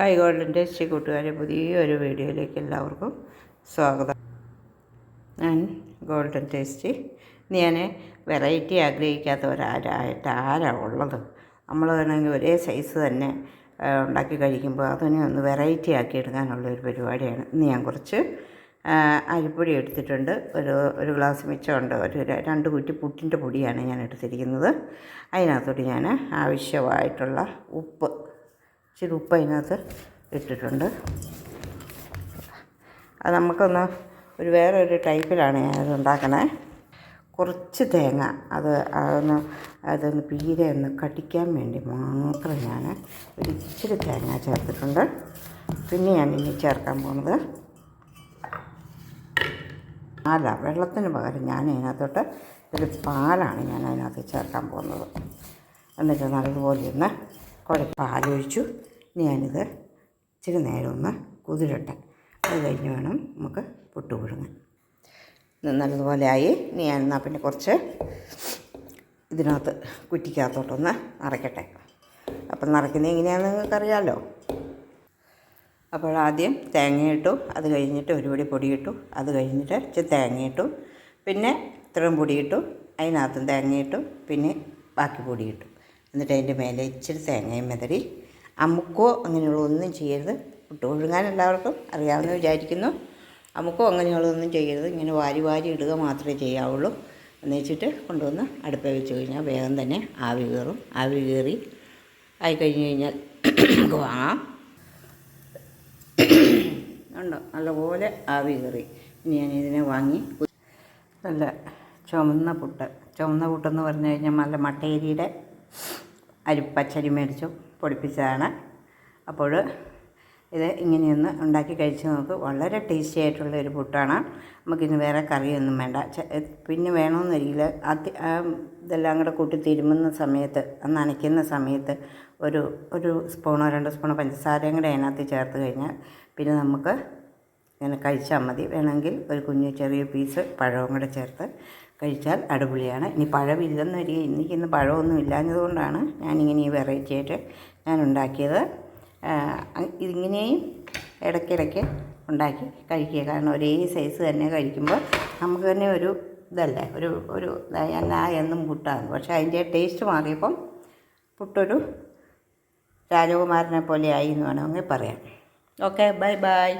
Hi golden tasty കൂട്ടുകാരെ പുതിയൊരു വീഡിയോയിലേക്ക് എല്ലാവർക്കും സ്വാഗതം. ഞാൻ ഗോൾഡൻ ടേസ്റ്റി. ഞാൻ വെറൈറ്റി ആഗ്രഹിക്കാത്തവരാരായിട്ട് ആരാ ഉള്ളത്? നമ്മൾ വേണമെങ്കിൽ ഒരേ സൈസ് തന്നെ ഉണ്ടാക്കി കഴിക്കുമ്പോൾ അതിനെ ഒന്ന് വെറൈറ്റി ആക്കി എടുക്കാനുള്ള ഒരു പരിപാടിയാണ്. ഇന്ന് ഞാൻ കുറച്ച് അരിപ്പൊടി എടുത്തിട്ടുണ്ട്. ഒരു ഒരു ഗ്ലാസ് മിച്ചമുണ്ട് ഒരു രണ്ട് കുറ്റി പുട്ടിന്റെ പൊടിയാണ് ഞാൻ എടുത്തിരിക്കുന്നത്. അതിനകത്തോട്ട് ഞാൻ ആവശ്യമായിട്ടുള്ള ഉപ്പ് ഇച്ചിരി ഉപ്പ് അതിനകത്ത് ഇട്ടിട്ടുണ്ട്. അത് നമുക്കൊന്ന് ഒരു വേറെ ഒരു ടൈപ്പിലാണ് ഞാനത് ഉണ്ടാക്കണേ. കുറച്ച് തേങ്ങ അത് അതൊന്ന് അതൊന്ന് പീരെ ഒന്ന് കടിക്കാൻ വേണ്ടി മാത്രം ഞാൻ ഒരു ഇച്ചിരി തേങ്ങ ചേർത്തിട്ടുണ്ട്. പിന്നെ ഞാൻ ഇനി ചേർക്കാൻ പോകുന്നത് പാല. വെള്ളത്തിന് പകരം ഞാൻ അതിനകത്തോട്ട് ഒരു പാലാണ് ഞാൻ അതിനകത്ത് ചേർക്കാൻ പോകുന്നത്. എന്നിട്ട് നല്ലതുപോലെ ഒന്ന് കുഴപ്പം പാലൊഴിച്ചു. ഞാനിത് ഇച്ചിരി നേരം ഒന്ന് കുതിരട്ടെ. അത് കഴിഞ്ഞ് വേണം നമുക്ക് പുട്ട് പുഴുങ്ങാൻ. നല്ലതുപോലെ ആയി. ഇനി ഞാൻ എന്നാൽ പിന്നെ കുറച്ച് ഇതിനകത്ത് കുറ്റിക്കകത്തോട്ടൊന്ന് നിറയ്ക്കട്ടെ അപ്പം നിറയ്ക്കുന്നത് എങ്ങനെയാണെന്ന് നിങ്ങൾക്കറിയാമല്ലോ അപ്പോൾ ആദ്യം തേങ്ങയിട്ടു അത് കഴിഞ്ഞിട്ട് ഒരു പൊടി പൊടിയിട്ടു അത് കഴിഞ്ഞിട്ട് ഇച്ചിരി തേങ്ങയിട്ടു പിന്നെ ഇത്രയും പൊടിയിട്ടു അതിനകത്തും തേങ്ങയിട്ടു പിന്നെ ബാക്കി പൊടിയിട്ടു. എന്നിട്ട് അതിന്റെ മേലെ ഇച്ചിരി തേങ്ങയും മെതറി അമുക്കോ അങ്ങനെയുള്ള ഒന്നും ചെയ്യരുത്. പുട്ട് ഒഴുകാൻ എല്ലാവർക്കും അറിയാമെന്ന് വിചാരിക്കുന്നു. അമുക്കോ അങ്ങനെയുള്ളതൊന്നും ചെയ്യരുത്. ഇങ്ങനെ വാരി വാരി ഇടുക മാത്രമേ ചെയ്യാവുള്ളൂ. എന്ന് വെച്ചിട്ട് കൊണ്ടുവന്ന് അടുപ്പ് വെച്ച് കഴിഞ്ഞാൽ വേഗം തന്നെ ആവി കയറും. ആവി കയറി ആയി കഴിഞ്ഞ് കഴിഞ്ഞാൽ നമുക്ക് വാങ്ങാം. ഉണ്ടോ നല്ലപോലെ ആവി കയറി. ഇനി ഞാൻ ഇതിനെ വാങ്ങി നല്ല ചുമന്ന പുട്ട്. ചുമന്ന പുട്ടെന്ന് പറഞ്ഞു കഴിഞ്ഞാൽ നല്ല മട്ടേരിയുടെ അരി പച്ചരി മേടിച്ചു പൊടിപ്പിച്ചതാണ്. അപ്പോൾ ഇത് ഇങ്ങനെയൊന്ന് ഉണ്ടാക്കി കഴിച്ച് നോക്ക്. വളരെ ടേസ്റ്റി ആയിട്ടുള്ള ഒരു പുട്ടാണ്. നമുക്കിന്ന് വേറെ കറിയൊന്നും വേണ്ട. പിന്നെ വേണമെന്നൊരിക്കൽ ആ ഇതെല്ലാം കൂടെ കൂട്ടി തിരുമുന്ന സമയത്ത് നനയ്ക്കുന്ന സമയത്ത് ഒരു ഒരു സ്പൂണോ രണ്ട് സ്പൂണോ പഞ്ചസാരയും കൂടെ അതിനകത്ത് ചേർത്ത് കഴിഞ്ഞാൽ പിന്നെ നമുക്ക് ഇങ്ങനെ കഴിച്ചാൽ മതി. വേണമെങ്കിൽ ഒരു കുഞ്ഞു ചെറിയ പീസ് പഴവും കൂടെ ചേർത്ത് കഴിച്ചാൽ അടിപൊളിയാണ്. ഇനി പഴമില്ലെന്ന് വരിക. എനിക്കിന്ന് പഴമൊന്നും ഇല്ലാഞ്ഞതുകൊണ്ടാണ് ഞാനിങ്ങനെ ഈ വെറൈറ്റി ആയിട്ട് ഞാൻ ഉണ്ടാക്കിയത്. ഇതിങ്ങനെയും ഇടയ്ക്കിടയ്ക്ക് ഉണ്ടാക്കി കഴിക്കുക. കാരണം ഒരേ സൈസ് തന്നെ കഴിക്കുമ്പോൾ നമുക്ക് തന്നെ ഒരു ഇതല്ലേ? ഒരു ഒരു എന്നാ എന്നും പുട്ടാണ്. പക്ഷേ അതിന്റെ ടേസ്റ്റ് മാറിയപ്പം പുട്ടൊരു രാജകുമാരനെ പോലെ ആയി എന്ന് വേണമെങ്കിൽ പറയാം. Okay bye bye